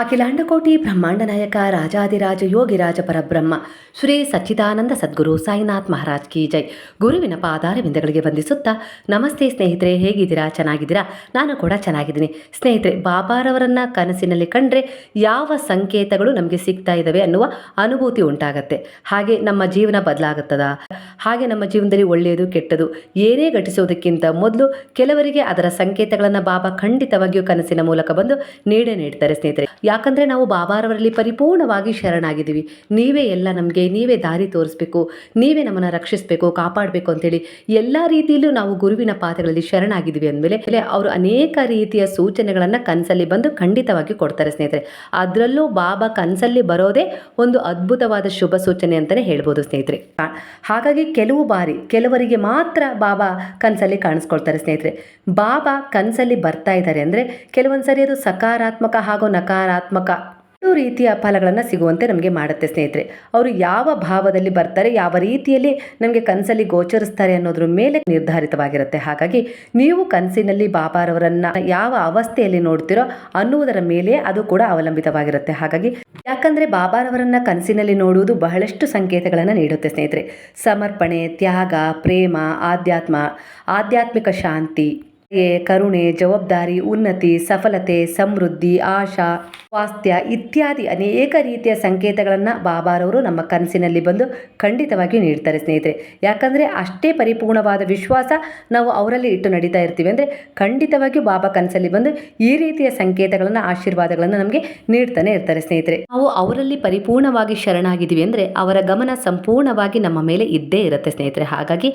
ಅಖಿಲಾಂಡಕೋಟಿ ಬ್ರಹ್ಮಾಂಡ ನಾಯಕ ರಾಜಾದಿರಾಜ ಯೋಗಿರಾಜ ಪರಬ್ರಹ್ಮ, ಶ್ರೀ ಸಚ್ಚಿದಾನಂದ ಸದ್ಗುರು ಸಾಯಿನಾಥ್ ಮಹಾರಾಜ್ ಕಿ ಜೈ. ಗುರುವಿನ ಪಾದಾರವಿಂದಗಳಿಗೆ ವಂದಿಸುತ್ತಾ, ನಮಸ್ತೆ ಸ್ನೇಹಿತರೆ, ಹೇಗಿದ್ದೀರಾ? ಚೆನ್ನಾಗಿದ್ದೀರಾ? ನಾನು ಕೂಡ ಚೆನ್ನಾಗಿದ್ದೀನಿ. ಸ್ನೇಹಿತರೆ, ಬಾಬಾರವರನ್ನ ಕನಸಿನಲ್ಲಿ ಕಂಡ್ರೆ ಯಾವ ಸಂಕೇತಗಳು ನಮಗೆ ಸಿಗ್ತಾ ಇದ್ದಾವೆ ಅನ್ನುವ ಅನುಭೂತಿ ಉಂಟಾಗತ್ತೆ. ಹಾಗೆ ನಮ್ಮ ಜೀವನ ಬದಲಾಗುತ್ತದ? ಹಾಗೆ ನಮ್ಮ ಜೀವನದಲ್ಲಿ ಒಳ್ಳೆಯದು, ಕೆಟ್ಟದು, ಏನೇ ಘಟಿಸೋದಕ್ಕಿಂತ ಮೊದಲು ಕೆಲವರಿಗೆ ಅದರ ಸಂಕೇತಗಳನ್ನು ಬಾಬಾ ಖಂಡಿತವಾಗಿಯೂ ಕನಸಿನ ಮೂಲಕ ಬಂದು ನೀಡೇ ನೀಡ್ತಾರೆ ಸ್ನೇಹಿತರೆ. ಯಾಕಂದ್ರೆ ನಾವು ಬಾಬಾರವರಲ್ಲಿ ಪರಿಪೂರ್ಣವಾಗಿ ಶರಣಾಗಿದ್ದೀವಿ. ನೀವೇ ಎಲ್ಲ ನಮಗೆ, ನೀವೇ ದಾರಿ ತೋರಿಸ್ಬೇಕು, ನೀವೇ ನಮ್ಮನ್ನು ರಕ್ಷಿಸಬೇಕು, ಕಾಪಾಡಬೇಕು ಅಂತೇಳಿ ಎಲ್ಲ ರೀತಿಯಲ್ಲೂ ನಾವು ಗುರುವಿನ ಪಾದಗಳಲ್ಲಿ ಶರಣಾಗಿದ್ದೀವಿ ಅಂದಮೇಲೆ ಅವರು ಅನೇಕ ರೀತಿಯ ಸೂಚನೆಗಳನ್ನು ಕನಸಲ್ಲಿ ಬಂದು ಖಂಡಿತವಾಗಿ ಕೊಡ್ತಾರೆ ಸ್ನೇಹಿತರೆ. ಅದರಲ್ಲೂ ಬಾಬಾ ಕನಸಲ್ಲಿ ಬರೋದೇ ಒಂದು ಅದ್ಭುತವಾದ ಶುಭ ಸೂಚನೆ ಅಂತಲೇ ಹೇಳ್ಬೋದು ಸ್ನೇಹಿತರೆ. ಹಾಗಾಗಿ ಕೆಲವು ಬಾರಿ, ಕೆಲವರಿಗೆ ಮಾತ್ರ ಬಾಬಾ ಕನಸಲ್ಲಿ ಕಾಣಿಸ್ಕೊಳ್ತಾರೆ ಸ್ನೇಹಿತರೆ. ಬಾಬಾ ಕನಸಲ್ಲಿ ಬರ್ತಾ ಇದ್ದಾರೆ ಅಂದರೆ ಕೆಲವೊಂದು ಸರಿ ಅದು ಸಕಾರಾತ್ಮಕ ಹಾಗೂ ನಕಾರಾತ್ಮಕ ಎರಡು ರೀತಿಯ ಫಲಗಳನ್ನು ಸಿಗುವಂತೆ ನಮಗೆ ಮಾಡುತ್ತೆ ಸ್ನೇಹಿತರೆ. ಅವರು ಯಾವ ಭಾವದಲ್ಲಿ ಬರ್ತಾರೆ, ಯಾವ ರೀತಿಯಲ್ಲಿ ನಮಗೆ ಕನಸಲ್ಲಿ ಗೋಚರಿಸ್ತಾರೆ ಅನ್ನೋದ್ರ ಮೇಲೆ ನಿರ್ಧಾರಿತವಾಗಿರುತ್ತೆ. ಹಾಗಾಗಿ ನೀವು ಕನಸಿನಲ್ಲಿ ಬಾಬಾರವರನ್ನು ಯಾವ ಅವಸ್ಥೆಯಲ್ಲಿ ನೋಡ್ತೀರೋ ಅನ್ನುವುದರ ಮೇಲೆ ಅದು ಕೂಡ ಅವಲಂಬಿತವಾಗಿರುತ್ತೆ. ಹಾಗಾಗಿ ಯಾಕಂದರೆ ಬಾಬಾರವರನ್ನು ಕನಸಿನಲ್ಲಿ ನೋಡುವುದು ಬಹಳಷ್ಟು ಸಂಕೇತಗಳನ್ನು ನೀಡುತ್ತೆ ಸ್ನೇಹಿತರೆ. ಸಮರ್ಪಣೆ, ತ್ಯಾಗ, ಪ್ರೇಮ, ಆಧ್ಯಾತ್ಮ, ಆಧ್ಯಾತ್ಮಿಕ ಶಾಂತಿ ಕರುಣೆ, ಜವಾಬ್ದಾರಿ, ಉನ್ನತಿ, ಸಫಲತೆ, ಸಮೃದ್ಧಿ, ಆಶಾ, ಸ್ವಾಸ್ಥ್ಯ ಇತ್ಯಾದಿ ಅನೇಕ ರೀತಿಯ ಸಂಕೇತಗಳನ್ನು ಬಾಬಾರವರು ನಮ್ಮ ಕನಸಿನಲ್ಲಿ ಬಂದು ಖಂಡಿತವಾಗಿ ನೀಡ್ತಾರೆ ಸ್ನೇಹಿತರೆ. ಯಾಕಂದರೆ ಅಷ್ಟೇ ಪರಿಪೂರ್ಣವಾದ ವಿಶ್ವಾಸ ನಾವು ಅವರಲ್ಲಿ ಇಟ್ಟು ನಡೀತಾ ಇರ್ತೀವಿ. ಅಂದರೆ ಖಂಡಿತವಾಗಿಯೂ ಬಾಬಾ ಕನಸಲ್ಲಿ ಬಂದು ಈ ರೀತಿಯ ಸಂಕೇತಗಳನ್ನು, ಆಶೀರ್ವಾದಗಳನ್ನು ನಮಗೆ ನೀಡ್ತಾನೆ ಇರ್ತಾರೆ ಸ್ನೇಹಿತರೆ. ನಾವು ಅವರಲ್ಲಿ ಪರಿಪೂರ್ಣವಾಗಿ ಶರಣಾಗಿದ್ದೀವಿ ಅಂದರೆ ಅವರ ಗಮನ ಸಂಪೂರ್ಣವಾಗಿ ನಮ್ಮ ಮೇಲೆ ಇದ್ದೇ ಇರುತ್ತೆ ಸ್ನೇಹಿತರೆ. ಹಾಗಾಗಿ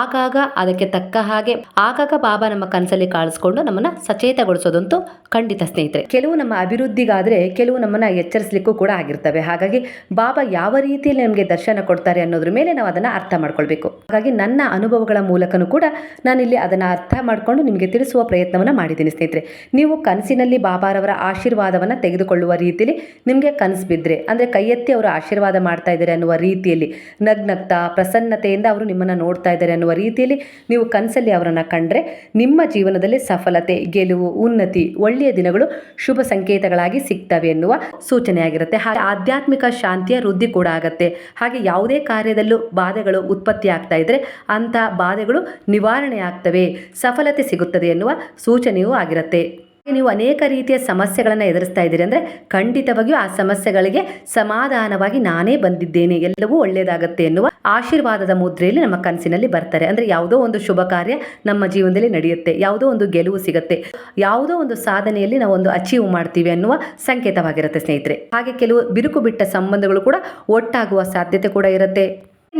ಆಗಾಗ ಅದಕ್ಕೆ ತಕ್ಕ ಹಾಗೆ, ಆಗಾಗ ಬಾಬಾ ನಮ್ಮ ಕನಸಲ್ಲಿ ಕಾಣಿಸ್ಕೊಂಡು ನಮ್ಮನ್ನ ಸಚೇತಗೊಳಿಸೋದಂತೂ ಖಂಡಿತ ಸ್ನೇಹಿತರೆ. ಕೆಲವು ನಮ್ಮ ಅಭಿವೃದ್ಧಿಗಾದರೆ ಕೆಲವು ನಮ್ಮನ್ನ ಎಚ್ಚರಿಸಲಿಕ್ಕೂ ಕೂಡ ಆಗಿರ್ತವೆ. ಹಾಗಾಗಿ ಬಾಬಾ ಯಾವ ರೀತಿಯಲ್ಲಿ ನಮಗೆ ದರ್ಶನ ಕೊಡ್ತಾರೆ ಅನ್ನೋದ್ರ ಮೇಲೆ ನಾವು ಅದನ್ನು ಅರ್ಥ ಮಾಡ್ಕೊಳ್ಬೇಕು. ಹಾಗಾಗಿ ನನ್ನ ಅನುಭವಗಳ ಮೂಲಕನೂ ಕೂಡ ನಾನಿಲ್ಲಿ ಅದನ್ನು ಅರ್ಥ ಮಾಡಿಕೊಂಡು ನಿಮಗೆ ತಿಳಿಸುವ ಪ್ರಯತ್ನವನ್ನು ಮಾಡಿದ್ದೀನಿ ಸ್ನೇಹಿತರೆ. ನೀವು ಕನಸಿನಲ್ಲಿ ಬಾಬಾರವರ ಆಶೀರ್ವಾದವನ್ನು ತೆಗೆದುಕೊಳ್ಳುವ ರೀತಿಯಲ್ಲಿ ನಿಮಗೆ ಕನಸು ಬಿದ್ದರೆ ಅಂದರೆ ಕೈ ಎತ್ತಿ ಅವರು ಆಶೀರ್ವಾದ ಮಾಡ್ತಾ ಇದ್ದಾರೆ ಅನ್ನುವ ರೀತಿಯಲ್ಲಿ ನಗ್ನಗ್ತಾ ಪ್ರಸನ್ನತೆಯಿಂದ ಅವರು ನಿಮ್ಮನ್ನು ನೋಡ್ತಾ ಇದ್ದಾರೆ ಅನ್ನುವ ರೀತಿಯಲ್ಲಿ ನೀವು ಕನಸಲ್ಲಿ ಅವರನ್ನು ಕಂಡ್ರೆ, ನಿಮ್ಮ ಜೀವನದಲ್ಲಿ ಸಫಲತೆ, ಗೆಲುವು, ಉನ್ನತಿ, ಒಳ್ಳೆಯ ದಿನಗಳು ಶುಭ ಸಂಕೇತಗಳಾಗಿ ಸಿಗ್ತವೆ ಎನ್ನುವ ಸೂಚನೆಯಾಗಿರುತ್ತೆ. ಹಾಗೆ ಆಧ್ಯಾತ್ಮಿಕ ಶಾಂತಿಯ ವೃದ್ಧಿ ಕೂಡ ಆಗುತ್ತೆ. ಹಾಗೆ ಯಾವುದೇ ಕಾರ್ಯದಲ್ಲೂ ಬಾಧೆಗಳು ಉತ್ಪತ್ತಿ ಆಗ್ತಾ ಇದ್ರೆ ಅಂತ ಬಾಧೆಗಳು ನಿವಾರಣೆ ಆಗ್ತವೆ. ಸಫಲತೆ ಸಿಗುತ್ತದೆ ಎನ್ನುವ ಸೂಚನೆಯೂ ಆಗಿರುತ್ತೆ. ನೀವು ಅನೇಕ ರೀತಿಯ ಸಮಸ್ಯೆಗಳನ್ನು ಎದುರಿಸ್ತಾ ಇದ್ದೀರಿ ಅಂದರೆ ಖಂಡಿತವಾಗಿಯೂ ಆ ಸಮಸ್ಯೆಗಳಿಗೆ ಸಮಾಧಾನವಾಗಿ ನಾನೇ ಬಂದಿದ್ದೇನೆ, ಎಲ್ಲವೂ ಒಳ್ಳೆಯದಾಗುತ್ತೆ ಎನ್ನುವ ಆಶೀರ್ವಾದದ ಮುದ್ರೆಯಲ್ಲಿ ನಮ್ಮ ಕನಸಿನಲ್ಲಿ ಬರ್ತಾರೆ. ಅಂದರೆ ಯಾವುದೋ ಒಂದು ಶುಭ ಕಾರ್ಯ ನಮ್ಮ ಜೀವನದಲ್ಲಿ ನಡೆಯುತ್ತೆ, ಯಾವುದೋ ಒಂದು ಗೆಲುವು ಸಿಗುತ್ತೆ, ಯಾವುದೋ ಒಂದು ಸಾಧನೆಯಲ್ಲಿ ನಾವು ಒಂದು ಅಚೀವ್ ಮಾಡ್ತೀವಿ ಅನ್ನುವ ಸಂಕೇತವಾಗಿರುತ್ತೆ ಸ್ನೇಹಿತರೆ. ಹಾಗೆ ಕೆಲವು ಬಿರುಕು ಬಿಟ್ಟ ಸಂಬಂಧಗಳು ಕೂಡ ಒಟ್ಟಾಗುವ ಸಾಧ್ಯತೆ ಕೂಡ ಇರುತ್ತೆ.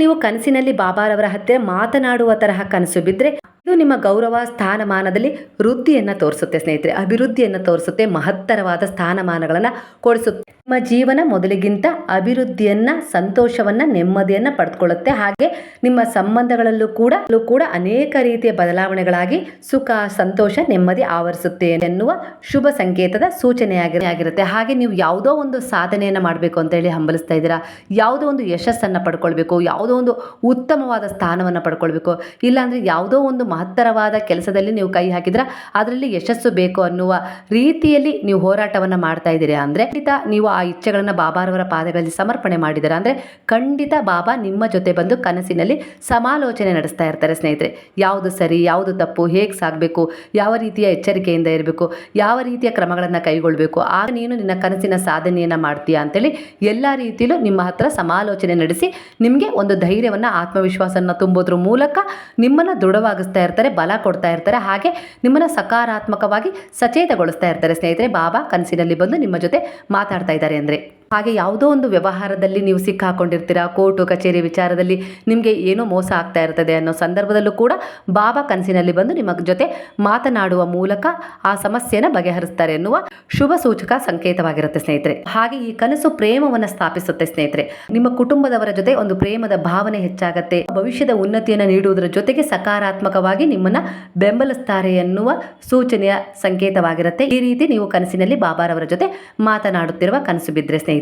ನೀವು ಕನಸಿನಲ್ಲಿ ಬಾಬಾರವರ ಹತ್ತಿರ ಮಾತನಾಡುವ ತರಹ ಕನಸು ಬಿದ್ದರೆ ಇದು ನಿಮ್ಮ ಗೌರವ ಸ್ಥಾನಮಾನದಲ್ಲಿ ವೃದ್ಧಿಯನ್ನು ತೋರಿಸುತ್ತೆ ಸ್ನೇಹಿತರೆ. ಅಭಿವೃದ್ಧಿಯನ್ನು ತೋರಿಸುತ್ತೆ ಮಹತ್ತರವಾದ ಸ್ಥಾನಮಾನಗಳನ್ನು ಕೊಡಿಸುತ್ತೆ. ನಿಮ್ಮ ಜೀವನ ಮೊದಲಿಗಿಂತ ಅಭಿವೃದ್ಧಿಯನ್ನ, ಸಂತೋಷವನ್ನ, ನೆಮ್ಮದಿಯನ್ನ ಪಡೆದುಕೊಳ್ಳುತ್ತೆ ಹಾಗೆ ನಿಮ್ಮ ಸಂಬಂಧಗಳಲ್ಲೂ ಕೂಡ ಕೂಡ ಅನೇಕ ರೀತಿಯ ಬದಲಾವಣೆಗಳಾಗಿ ಸುಖ, ಸಂತೋಷ, ನೆಮ್ಮದಿ ಆವರಿಸುತ್ತೆ ಎನ್ನುವ ಶುಭ ಸಂಕೇತದ ಸೂಚನೆಯಾಗಿ ಆಗಿರುತ್ತೆ. ಹಾಗೆ ನೀವು ಯಾವುದೋ ಒಂದು ಸಾಧನೆಯನ್ನು ಮಾಡಬೇಕು ಅಂತ ಹೇಳಿ ಹಂಬಲಿಸ್ತಾ ಇದ್ದೀರಾ? ಯಾವುದೋ ಒಂದು ಯಶಸ್ಸನ್ನು ಪಡ್ಕೊಳ್ಬೇಕು, ಯಾವುದೋ ಒಂದು ಉತ್ತಮವಾದ ಸ್ಥಾನವನ್ನು ಪಡ್ಕೊಳ್ಬೇಕು, ಇಲ್ಲಾಂದ್ರೆ ಯಾವುದೋ ಒಂದು ಮಹತ್ತರವಾದ ಕೆಲಸದಲ್ಲಿ ನೀವು ಕೈ ಹಾಕಿದ್ರ, ಅದರಲ್ಲಿ ಯಶಸ್ಸು ಬೇಕು ಅನ್ನುವ ರೀತಿಯಲ್ಲಿ ನೀವು ಹೋರಾಟವನ್ನು ಮಾಡ್ತಾ ಇದ್ದೀರಾ ಅಂದರೆ, ಖಂಡಿತ ನೀವು ಆ ಇಚ್ಛೆಗಳನ್ನು ಬಾಬಾರವರ ಪಾದಗಳಲ್ಲಿ ಸಮರ್ಪಣೆ ಮಾಡಿದ್ದಾರೆ. ಅಂದರೆ ಖಂಡಿತ ಬಾಬಾ ನಿಮ್ಮ ಜೊತೆ ಬಂದು ಕನಸಿನಲ್ಲಿ ಸಮಾಲೋಚನೆ ನಡೆಸ್ತಾ ಇರ್ತಾರೆ ಸ್ನೇಹಿತರೆ. ಯಾವುದು ಸರಿ, ಯಾವುದು ತಪ್ಪು, ಹೇಗೆ ಸಾಗಬೇಕು, ಯಾವ ರೀತಿಯ ಎಚ್ಚರಿಕೆಯಿಂದ ಇರಬೇಕು, ಯಾವ ರೀತಿಯ ಕ್ರಮಗಳನ್ನು ಕೈಗೊಳ್ಳಬೇಕು ಆಗ ನೀನು ನಿನ್ನ ಕನಸಿನ ಸಾಧನೆಯನ್ನು ಮಾಡ್ತೀಯ ಅಂತೇಳಿ ಎಲ್ಲ ರೀತಿಯಲ್ಲೂ ನಿಮ್ಮ ಹತ್ರ ಸಮಾಲೋಚನೆ ನಡೆಸಿ ನಿಮಗೆ ಒಂದು ಧೈರ್ಯವನ್ನು ಆತ್ಮವಿಶ್ವಾಸನ ತುಂಬೋದ್ರ ಮೂಲಕ ನಿಮ್ಮನ್ನು ದೃಢವಾಗಿಸ್ತಾ ಇರ್ತಾರೆ, ಬಲ ಕೊಡ್ತಾ ಇರ್ತಾರೆ, ಹಾಗೆ ನಿಮ್ಮನ್ನು ಸಕಾರಾತ್ಮಕವಾಗಿ ಸಚೇತಗೊಳಿಸ್ತಾ ಇರ್ತಾರೆ ಸ್ನೇಹಿತರೆ. ಬಾಬಾ ಕನಸಿನಲ್ಲಿ ಬಂದು ನಿಮ್ಮ ಜೊತೆ ಮಾತಾಡ್ತಾ ಅಂದರೆ ಹಾಗೆ ಯಾವುದೋ ಒಂದು ವ್ಯವಹಾರದಲ್ಲಿ ನೀವು ಸಿಕ್ಕಾಕೊಂಡಿರ್ತೀರಾ? ಕೋರ್ಟು, ಕಚೇರಿ ವಿಚಾರದಲ್ಲಿ ನಿಮಗೆ ಏನೋ ಮೋಸ ಆಗ್ತಾ ಇರ್ತದೆ ಅನ್ನೋ ಸಂದರ್ಭದಲ್ಲೂ ಕೂಡ ಬಾಬಾ ಕನಸಿನಲ್ಲಿ ಬಂದು ನಿಮ್ಮ ಜೊತೆ ಮಾತನಾಡುವ ಮೂಲಕ ಆ ಸಮಸ್ಯೆನ ಬಗೆಹರಿಸ್ತಾರೆ ಎನ್ನುವ ಶುಭ ಸೂಚಕ ಸಂಕೇತವಾಗಿರುತ್ತೆ ಸ್ನೇಹಿತರೆ. ಹಾಗೆ ಈ ಕನಸು ಪ್ರೇಮವನ್ನು ಸ್ಥಾಪಿಸುತ್ತೆ ಸ್ನೇಹಿತರೆ. ನಿಮ್ಮ ಕುಟುಂಬದವರ ಜೊತೆ ಒಂದು ಪ್ರೇಮದ ಭಾವನೆ ಹೆಚ್ಚಾಗತ್ತೆ. ಭವಿಷ್ಯದ ಉನ್ನತಿಯನ್ನು ನೀಡುವುದರ ಜೊತೆಗೆ ಸಕಾರಾತ್ಮಕವಾಗಿ ನಿಮ್ಮನ್ನ ಬೆಂಬಲಿಸ್ತಾರೆ ಎನ್ನುವ ಸೂಚನೆಯ ಸಂಕೇತವಾಗಿರುತ್ತೆ. ಈ ರೀತಿ ನೀವು ಕನಸಿನಲ್ಲಿ ಬಾಬಾರವರ ಜೊತೆ ಮಾತನಾಡುತ್ತಿರುವ ಕನಸು ಬಿದ್ದರೆ ಸ್ನೇಹಿತರೆ.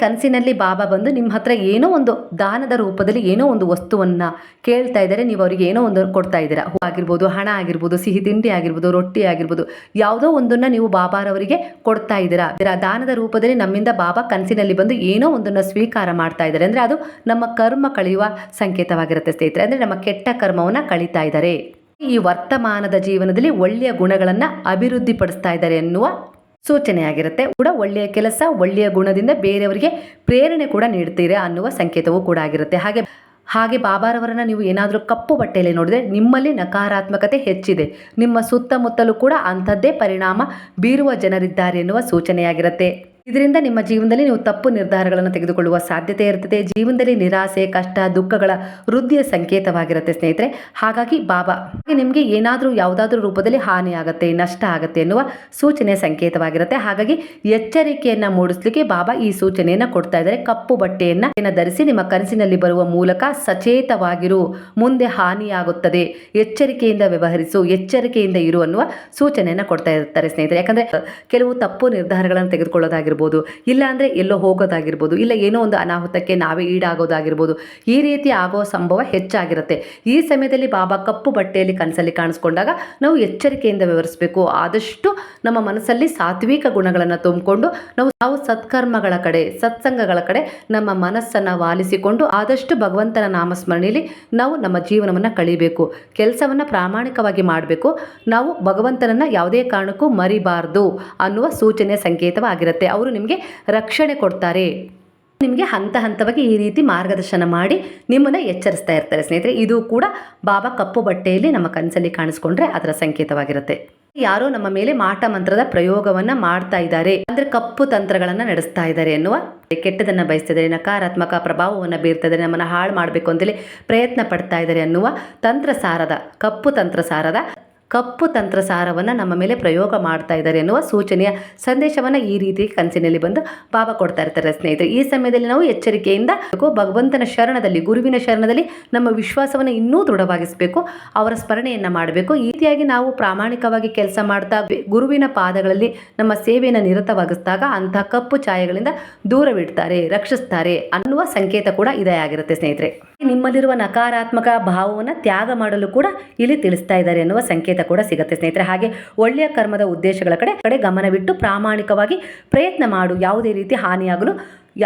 ಕನಸಿನಲ್ಲಿ ಬಾಬಾ ಬಂದು ನಿಮ್ಮ ಹತ್ರ ಏನೋ ಒಂದು ದಾನದ ರೂಪದಲ್ಲಿ ಏನೋ ಒಂದು ವಸ್ತುವನ್ನ ಕೇಳ್ತಾ ಇದ್ದಾರೆ. ನೀವು ಅವರಿಗೆ ಏನೋ ಒಂದು ಕೊಡ್ತಾ ಇದ್ದೀರಾ. ಹೂ ಆಗಿರ್ಬೋದು, ಹಣ ಆಗಿರ್ಬೋದು, ಸಿಹಿ ತಿಂಡಿ ಆಗಿರ್ಬೋದು, ರೊಟ್ಟಿ ಆಗಿರ್ಬೋದು, ಯಾವುದೋ ಒಂದನ್ನ ನೀವು ಬಾಬಾರವರಿಗೆ ಕೊಡ್ತಾ ಇದ್ದೀರಾ. ಇದರ ದಾನದ ರೂಪದಲ್ಲಿ ನಮ್ಮಿಂದ ಬಾಬಾ ಕನಸಿನಲ್ಲಿ ಬಂದು ಏನೋ ಒಂದನ್ನ ಸ್ವೀಕಾರ ಮಾಡ್ತಾ ಇದ್ದಾರೆ. ಅಂದ್ರೆ ಅದು ನಮ್ಮ ಕರ್ಮ ಕಳೆಯುವ ಸಂಕೇತವಾಗಿರುತ್ತೆ ಸ್ನೇಹಿತರೆ. ಅಂದ್ರೆ ನಮ್ಮ ಕೆಟ್ಟ ಕರ್ಮವನ್ನ ಕಳೀತಾ ಇದ್ದಾರೆ. ಈ ವರ್ತಮಾನದ ಜೀವನದಲ್ಲಿ ಒಳ್ಳೆಯ ಗುಣಗಳನ್ನ ಅಭಿವೃದ್ಧಿಪಡಿಸ್ತಾ ಇದ್ದಾರೆ ಎನ್ನುವ ಸೂಚನೆಯಾಗಿರುತ್ತೆ. ಕೂಡ ಒಳ್ಳೆಯ ಕೆಲಸ, ಒಳ್ಳೆಯ ಗುಣದಿಂದ ಬೇರೆಯವರಿಗೆ ಪ್ರೇರಣೆ ಕೂಡ ನೀಡ್ತೀರಾ ಅನ್ನುವ ಸಂಕೇತವೂ ಕೂಡ ಆಗಿರುತ್ತೆ. ಹಾಗೆ ಹಾಗೆ ಬಾಬಾರವರನ್ನ ನೀವು ಏನಾದರೂ ಕಪ್ಪು ಬಟ್ಟೆಯಲ್ಲಿ ನೋಡಿದರೆ ನಿಮ್ಮಲ್ಲಿ ನಕಾರಾತ್ಮಕತೆ ಹೆಚ್ಚಿದೆ. ನಿಮ್ಮ ಸುತ್ತಮುತ್ತಲೂ ಕೂಡ ಅಂಥದ್ದೇ ಪರಿಣಾಮ ಬೀರುವ ಜನರಿದ್ದಾರೆ ಎನ್ನುವ ಸೂಚನೆಯಾಗಿರುತ್ತೆ. ಇದರಿಂದ ನಿಮ್ಮ ಜೀವನದಲ್ಲಿ ನೀವು ತಪ್ಪು ನಿರ್ಧಾರಗಳನ್ನು ತೆಗೆದುಕೊಳ್ಳುವ ಸಾಧ್ಯತೆ ಇರ್ತದೆ ಜೀವನದಲ್ಲಿ ನಿರಾಸೆ, ಕಷ್ಟ, ದುಃಖಗಳ ವೃದ್ಧಿಯ ಸಂಕೇತವಾಗಿರುತ್ತೆ ಸ್ನೇಹಿತರೆ. ಹಾಗಾಗಿ ಬಾಬಾ, ನಿಮಗೆ ಏನಾದರೂ ಯಾವುದಾದ್ರೂ ರೂಪದಲ್ಲಿ ಹಾನಿ ಆಗುತ್ತೆ ನಷ್ಟ ಆಗುತ್ತೆ ಎನ್ನುವ ಸೂಚನೆ ಸಂಕೇತವಾಗಿರುತ್ತೆ. ಹಾಗಾಗಿ ಎಚ್ಚರಿಕೆಯನ್ನು ಮೂಡಿಸಲಿಕ್ಕೆ ಬಾಬಾ ಈ ಸೂಚನೆಯನ್ನು ಕೊಡ್ತಾ ಇದ್ದಾರೆ. ಕಪ್ಪು ಬಟ್ಟೆಯನ್ನು ಧರಿಸಿ ನಿಮ್ಮ ಕನಸಿನಲ್ಲಿ ಬರುವ ಮೂಲಕ ಸಚೇತವಾಗಿರು, ಮುಂದೆ ಹಾನಿಯಾಗುತ್ತದೆ. ಎಚ್ಚರಿಕೆಯಿಂದ ವ್ಯವಹರಿಸು, ಎಚ್ಚರಿಕೆಯಿಂದ ಇರು ಅನ್ನುವ ಸೂಚನೆಯನ್ನು ಕೊಡ್ತಾ ಇರ್ತಾರೆ ಸ್ನೇಹಿತರೆ. ಯಾಕಂದ್ರೆ ಕೆಲವು ತಪ್ಪು ನಿರ್ಧಾರಗಳನ್ನು ತೆಗೆದುಕೊಳ್ಳೋದಾಗಿರ್ಬೋದು ಇಲ್ಲ ಅಂದ್ರೆ ಎಲ್ಲೋ ಹೋಗೋದಾಗಿರ್ಬೋದು, ಇಲ್ಲ ಏನೋ ಒಂದು ಅನಾಹುತಕ್ಕೆ ನಾವೇ ಈಡಾಗೋದಾಗಿರ್ಬೋದು, ಈ ರೀತಿ ಆಗೋ ಸಂಭವ ಹೆಚ್ಚಾಗಿರುತ್ತೆ. ಈ ಸಮಯದಲ್ಲಿ ಬಾಬಾ ಕಪ್ಪು ಬಟ್ಟೆಯಲ್ಲಿ ಕನಸಲ್ಲಿ ಕಾಣಿಸ್ಕೊಂಡಾಗ ನಾವು ಎಚ್ಚರಿಕೆಯಿಂದ ವಿವರಿಸಬೇಕು. ಆದಷ್ಟು ನಮ್ಮ ಮನಸ್ಸಲ್ಲಿ ಸಾತ್ವಿಕ ಗುಣಗಳನ್ನು ತುಂಬಿಕೊಂಡು ನಾವು ನಾವು ಸತ್ಕರ್ಮಗಳ ಕಡೆ, ಸತ್ಸಂಗಗಳ ಕಡೆ ನಮ್ಮ ಮನಸ್ಸನ್ನು ವಾಲಿಸಿಕೊಂಡು ಆದಷ್ಟು ಭಗವಂತನ ನಾಮಸ್ಮರಣೆಯಲ್ಲಿ ನಾವು ನಮ್ಮ ಜೀವನವನ್ನು ಕಳಿಬೇಕು. ಕೆಲಸವನ್ನು ಪ್ರಾಮಾಣಿಕವಾಗಿ ಮಾಡಬೇಕು. ನಾವು ಭಗವಂತನನ್ನು ಯಾವುದೇ ಕಾರಣಕ್ಕೂ ಮರಿಬಾರ್ದು ಅನ್ನುವ ಸೂಚನೆ ಸಂಕೇತವಾಗಿರುತ್ತೆ. ಅವರು ನಿಮಗೆ ರಕ್ಷಣೆ ಕೊಡ್ತಾರೆ. ನಿಮಗೆ ಹಂತ ಹಂತವಾಗಿ ಈ ರೀತಿ ಮಾರ್ಗದರ್ಶನ ಮಾಡಿ ನಿಮ್ಮನ್ನ ಎಚ್ಚರಿಸ್ತಾ ಇರ್ತಾರೆ ಸ್ನೇಹಿತರೆ. ಇದು ಕೂಡ ಬಾಬಾ ಕಪ್ಪು ಬಟ್ಟೆಯಲ್ಲಿ ನಮ್ಮ ಕನಸಲ್ಲಿ ಕಾಣಿಸ್ಕೊಂಡ್ರೆ ಅದರ ಸಂಕೇತವಾಗಿರುತ್ತೆ. ಯಾರೋ ನಮ್ಮ ಮೇಲೆ ಮಾಟ ಮಂತ್ರದ ಪ್ರಯೋಗವನ್ನ ಮಾಡ್ತಾ ಇದ್ದಾರೆ. ಅಂದ್ರೆ ಕಪ್ಪು ತಂತ್ರಗಳನ್ನ ನಡೆಸ್ತಾ ಇದ್ದಾರೆ ಎನ್ನುವ ಕೆಟ್ಟದನ್ನ ಬಯಸ್ತಿದ್ದಾರೆ, ನಕಾರಾತ್ಮಕ ಪ್ರಭಾವವನ್ನ ಬೀರ್ತಾ ಇದ್ದಾರೆ, ನಮ್ಮನ್ನ ಹಾಳು ಮಾಡಬೇಕು ಅಂತೇಳಿ ಪ್ರಯತ್ನ ಪಡ್ತಾ ಇದ್ದಾರೆ ಅನ್ನುವ ತಂತ್ರ ಸಾರದ ಕಪ್ಪು ತಂತ್ರಸಾರದ ಕಪ್ಪು ತಂತ್ರಸಾರವನ್ನು ನಮ್ಮ ಮೇಲೆ ಪ್ರಯೋಗ ಮಾಡ್ತಾ ಇದ್ದಾರೆ ಎನ್ನುವ ಸೂಚನೆಯ ಸಂದೇಶವನ್ನು ಈ ರೀತಿ ಕನಸಿನಲ್ಲಿ ಬಂದು ಬಾಬಾ ಕೊಡ್ತಾ ಇರ್ತಾರೆ ಸ್ನೇಹಿತರೆ. ಈ ಸಮಯದಲ್ಲಿ ನಾವು ಎಚ್ಚರಿಕೆಯಿಂದ ಭಗವಂತನ ಶರಣದಲ್ಲಿ, ಗುರುವಿನ ಶರಣದಲ್ಲಿ ನಮ್ಮ ವಿಶ್ವಾಸವನ್ನು ಇನ್ನೂ ದೃಢವಾಗಿಸಬೇಕು, ಅವರ ಸ್ಮರಣೆಯನ್ನು ಮಾಡಬೇಕು. ಈ ರೀತಿಯಾಗಿ ನಾವು ಪ್ರಾಮಾಣಿಕವಾಗಿ ಕೆಲಸ ಮಾಡ್ತಾ ಗುರುವಿನ ಪಾದಗಳಲ್ಲಿ ನಮ್ಮ ಸೇವೆಯನ್ನು ನಿರತವಾಗಿಸಿದಾಗ ಅಂತಹ ಕಪ್ಪು ಛಾಯೆಗಳಿಂದ ದೂರವಿಡ್ತಾರೆ, ರಕ್ಷಿಸ್ತಾರೆ ಅನ್ನುವ ಸಂಕೇತ ಕೂಡ ಇದೇ ಆಗಿರುತ್ತೆ ಸ್ನೇಹಿತರೆ. ನಿಮ್ಮಲ್ಲಿರುವ ನಕಾರಾತ್ಮಕ ಭಾವವನ್ನು ತ್ಯಾಗ ಮಾಡಲು ಕೂಡ ಇಲ್ಲಿ ತಿಳಿಸ್ತಾ ಇದ್ದಾರೆ ಎನ್ನುವ ಸಂಕೇತ ಕೂಡ ಸಿಗುತ್ತೆ ಸ್ನೇಹಿತರೆ. ಹಾಗೆ ಒಳ್ಳೆಯ ಕರ್ಮದ ಉದ್ದೇಶಗಳ ಕಡೆ ಕಡೆ ಗಮನವಿಟ್ಟು ಪ್ರಾಮಾಣಿಕವಾಗಿ ಪ್ರಯತ್ನ ಮಾಡು. ಯಾವುದೇ ರೀತಿ ಹಾನಿಯಾಗಲು,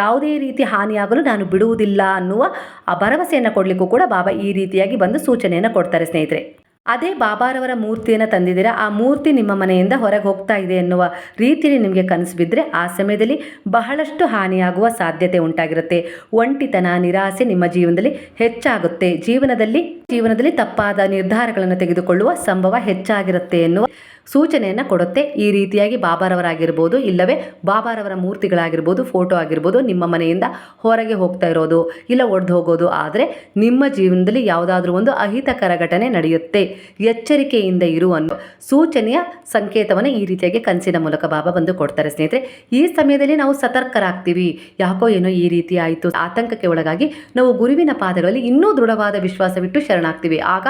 ಯಾವುದೇ ರೀತಿ ಹಾನಿಯಾಗಲು ನಾನು ಬಿಡುವುದಿಲ್ಲ ಅನ್ನುವ ಆ ಭರವಸೆಯನ್ನು ಕೊಡಲಿಕ್ಕೂ ಕೂಡ ಬಾಬಾ ಈ ರೀತಿಯಾಗಿ ಬಂದು ಸೂಚನೆಯನ್ನು ಕೊಡ್ತಾರೆ ಸ್ನೇಹಿತರೆ. ಅದೇ ಬಾಬಾರವರ ಮೂರ್ತಿಯನ್ನು ತಂದಿದ್ದೀರ? ಆ ಮೂರ್ತಿ ನಿಮ್ಮ ಮನೆಯಿಂದ ಹೊರಗೆ ಹೋಗ್ತಾ ಇದೆ ಎನ್ನುವ ರೀತಿಯಲ್ಲಿ ನಿಮಗೆ ಕನಸು ಬಿದ್ದರೆ ಆ ಸಮಯದಲ್ಲಿ ಬಹಳಷ್ಟು ಹಾನಿಯಾಗುವ ಸಾಧ್ಯತೆ ಉಂಟಾಗಿರುತ್ತೆ. ಒಂಟಿತನ, ನಿರಾಸೆ ನಿಮ್ಮ ಜೀವನದಲ್ಲಿ ಹೆಚ್ಚಾಗುತ್ತೆ. ಜೀವನದಲ್ಲಿ ಜೀವನದಲ್ಲಿ ತಪ್ಪಾದ ನಿರ್ಧಾರಗಳನ್ನು ತೆಗೆದುಕೊಳ್ಳುವ ಸಂಭವ ಹೆಚ್ಚಾಗಿರುತ್ತೆ ಎನ್ನುವ ಸೂಚನೆಯನ್ನು ಕೊಡುತ್ತೆ. ಈ ರೀತಿಯಾಗಿ ಬಾಬಾರವರಾಗಿರ್ಬೋದು, ಇಲ್ಲವೇ ಬಾಬಾರವರ ಮೂರ್ತಿಗಳಾಗಿರ್ಬೋದು, ಫೋಟೋ ಆಗಿರ್ಬೋದು, ನಿಮ್ಮ ಮನೆಯಿಂದ ಹೊರಗೆ ಹೋಗ್ತಾ ಇರೋದು, ಇಲ್ಲ ಒಡೆದು ಹೋಗೋದು, ಆದರೆ ನಿಮ್ಮ ಜೀವನದಲ್ಲಿ ಯಾವುದಾದ್ರೂ ಒಂದು ಅಹಿತಕರ ಘಟನೆ ನಡೆಯುತ್ತೆ. ಎಚ್ಚರಿಕೆಯಿಂದ ಇರುವ ಸೂಚನೆಯ ಸಂಕೇತವನ್ನು ಈ ರೀತಿಯಾಗಿ ಕನಸಿನ ಮೂಲಕ ಬಾಬಾ ಬಂದು ಕೊಡ್ತಾರೆ ಸ್ನೇಹಿತರೆ. ಈ ಸಮಯದಲ್ಲಿ ನಾವು ಸತರ್ಕರಾಗ್ತೀವಿ. ಯಾಕೋ ಏನೋ ಈ ರೀತಿ ಆಯಿತು. ಆತಂಕಕ್ಕೆ ಒಳಗಾಗಿ ನಾವು ಗುರುವಿನ ಪಾದಗಳಲ್ಲಿ ಇನ್ನೂ ದೃಢವಾದ ವಿಶ್ವಾಸವಿಟ್ಟು ಶರಣಾಗ್ತೀವಿ ಆಗ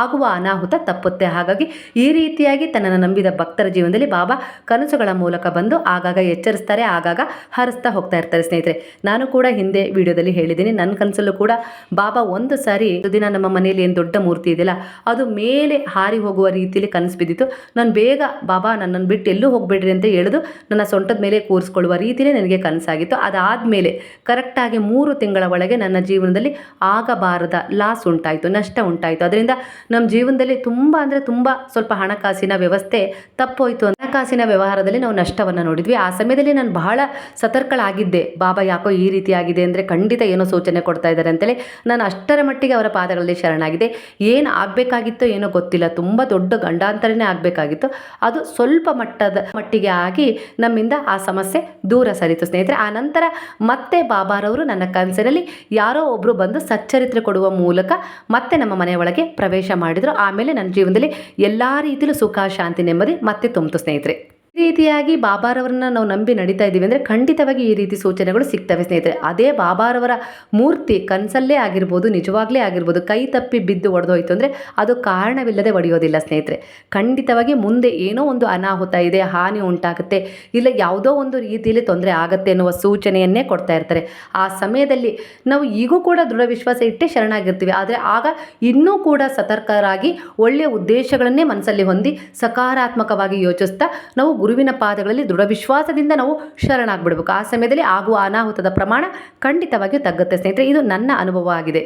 ಆಗುವ ಅನಾಹುತ ತಪ್ಪುತ್ತೆ. ಹಾಗಾಗಿ ಈ ರೀತಿಯಾಗಿ ತನ್ನನ್ನು ನಂಬಿದ ಭಕ್ತರ ಜೀವನದಲ್ಲಿ ಬಾಬಾ ಕನಸುಗಳ ಮೂಲಕ ಬಂದು ಆಗಾಗ ಎಚ್ಚರಿಸ್ತಾರೆ, ಆಗಾಗ ಹರಿಸ್ತಾ ಹೋಗ್ತಾ ಇರ್ತಾರೆ ಸ್ನೇಹಿತರೆ. ನಾನು ಕೂಡ ಹಿಂದೆ ವಿಡಿಯೋದಲ್ಲಿ ಹೇಳಿದ್ದೀನಿ. ನನ್ನ ಕನಸಲ್ಲೂ ಕೂಡ ಬಾಬಾ ಒಂದು ಸಾರಿ ದಿನ ನಮ್ಮ ಮನೆಯಲ್ಲಿ ಏನು ದೊಡ್ಡ ಮೂರ್ತಿ ಇದೆಯಲ್ಲ, ಅದು ಮೇಲೆ ಹಾರಿ ಹೋಗುವ ರೀತಿಯಲ್ಲಿ ಕನಸು ಬಿದ್ದಿತ್ತು. ನಾನು ಬೇಗ ಬಾಬಾ ನನ್ನನ್ನು ಬಿಟ್ಟು ಎಲ್ಲೂ ಹೋಗಬೇಡ್ರಿ ಅಂತ ಹೇಳಿದು ನನ್ನ ಸೊಂಟದ ಮೇಲೆ ಕೂರಿಸ್ಕೊಳ್ಳುವ ರೀತಿಯೇ ನನಗೆ ಕನಸಾಗಿತ್ತು. ಅದಾದ ಮೇಲೆ ಕರೆಕ್ಟಾಗಿ ಮೂರು ತಿಂಗಳ ಒಳಗೆ ನನ್ನ ಜೀವನದಲ್ಲಿ ಆಗಬಾರದ ಲಾಸ್ ಉಂಟಾಯಿತು. ನಷ್ಟ ಉಂಟಾಯಿತು. ಅದರಿಂದ ನಮ್ಮ ಜೀವನದಲ್ಲಿ ತುಂಬ ಅಂದರೆ ತುಂಬ ಸ್ವಲ್ಪ ಹಣಕಾಸಿನ ವ್ಯವಸ್ಥೆ ತಪ್ಪೋಯ್ತು ಹಣಕಾಸಿನ ವ್ಯವಹಾರದಲ್ಲಿ ನಾವು ನಷ್ಟವನ್ನು ನೋಡಿದ್ವಿ. ಆ ಸಮಯದಲ್ಲಿ ನಾನು ಬಹಳ ಸತರ್ಕಳಾಗಿದ್ದೆ. ಬಾಬಾ ಯಾಕೋ ಈ ರೀತಿಯಾಗಿದೆ ಅಂದರೆ ಖಂಡಿತ ಏನೋ ಸೂಚನೆ ಕೊಡ್ತಾ ಇದ್ದಾರೆ ಅಂತೇಳಿ ನಾನು ಅಷ್ಟರ ಮಟ್ಟಿಗೆ ಅವರ ಪಾದಗಳಲ್ಲಿ ಶರಣಾಗಿದೆ ಏನು ಆಗಬೇಕಾಗಿತ್ತೋ ಏನೋ ಗೊತ್ತಿಲ್ಲ. ತುಂಬ ದೊಡ್ಡ ಗಂಡಾಂತರನೇ ಆಗಬೇಕಾಗಿತ್ತು. ಅದು ಸ್ವಲ್ಪ ಮಟ್ಟದ ಮಟ್ಟಿಗೆ ಆಗಿ ನಮ್ಮಿಂದ ಆ ಸಮಸ್ಯೆ ದೂರ ಸರಿತು ಸ್ನೇಹಿತರೆ. ಆ ನಂತರ ಮತ್ತೆ ಬಾಬಾರವರು ನನ್ನ ಕನಸಿನಲ್ಲಿ ಯಾರೋ ಒಬ್ಬರು ಬಂದು ಸಚ್ಚರಿತ್ರೆ ಕೊಡುವ ಮೂಲಕ ಮತ್ತೆ ನಮ್ಮ ಮನೆಯೊಳಗೆ ಪ್ರವೇಶ ಮಾಡಿದರು. ಆಮೇಲೆ ನನ್ನ ಜೀವನದಲ್ಲಿ ಎಲ್ಲ ರೀತಿಯಲ್ಲೂ ಸುಖ, ಶಾಂತಿ, ನೆಮ್ಮದಿ ಮತ್ತೆ ತುಂಬಿತು ಸ್ನೇಹಿತರೆ. Pietre. ಈ ರೀತಿಯಾಗಿ ಬಾಬಾರವರನ್ನ ನಾವು ನಂಬಿ ನಡೀತಾ ಇದ್ದೀವಿ ಅಂದರೆ ಖಂಡಿತವಾಗಿ ಈ ರೀತಿ ಸೂಚನೆಗಳು ಸಿಗ್ತವೆ, ಸ್ನೇಹಿತರೆ. ಅದೇ ಬಾಬಾರವರ ಮೂರ್ತಿ ಕನಸಲ್ಲೇ ಆಗಿರ್ಬೋದು, ನಿಜವಾಗ್ಲೇ ಆಗಿರ್ಬೋದು, ಕೈ ತಪ್ಪಿ ಬಿದ್ದು ಒಡೆದೋಯ್ತು ಅಂದರೆ ಅದು ಕಾರಣವಿಲ್ಲದೆ ಒಡೆಯೋದಿಲ್ಲ, ಸ್ನೇಹಿತರೆ. ಖಂಡಿತವಾಗಿ ಮುಂದೆ ಏನೋ ಒಂದು ಅನಾಹುತ ಇದೆ, ಹಾನಿ ಉಂಟಾಗುತ್ತೆ, ಇಲ್ಲ ಯಾವುದೋ ಒಂದು ರೀತಿಯಲ್ಲಿ ತೊಂದರೆ ಆಗುತ್ತೆ ಎನ್ನುವ ಸೂಚನೆಯನ್ನೇ ಕೊಡ್ತಾ ಇರ್ತಾರೆ. ಆ ಸಮಯದಲ್ಲಿ ನಾವು ಈಗೂ ಕೂಡ ದೃಢ ವಿಶ್ವಾಸ ಇಟ್ಟೇ ಶರಣಾಗಿರ್ತೀವಿ. ಆದರೆ ಆಗ ಇನ್ನೂ ಕೂಡ ಸತರ್ಕರಾಗಿ ಒಳ್ಳೆಯ ಉದ್ದೇಶಗಳನ್ನೇ ಮನಸ್ಸಲ್ಲಿ ಹೊಂದಿ ಸಕಾರಾತ್ಮಕವಾಗಿ ಯೋಚಿಸ್ತಾ ನಾವು ಗುರುವಿನ ಪಾದಗಳಲ್ಲಿ ದೃಢ ವಿಶ್ವಾಸದಿಂದ ನಾವು ಶರಣಾಗ್ಬಿಡ್ಬೇಕು. ಆ ಸಮಯದಲ್ಲಿ ಆಗುವ ಅನಾಹುತದ ಪ್ರಮಾಣ ಖಂಡಿತವಾಗಿಯೂ ತಗ್ಗುತ್ತೆ ಸ್ನೇಹಿತರೆ. ಇದು ನನ್ನ ಅನುಭವ ಆಗಿದೆ.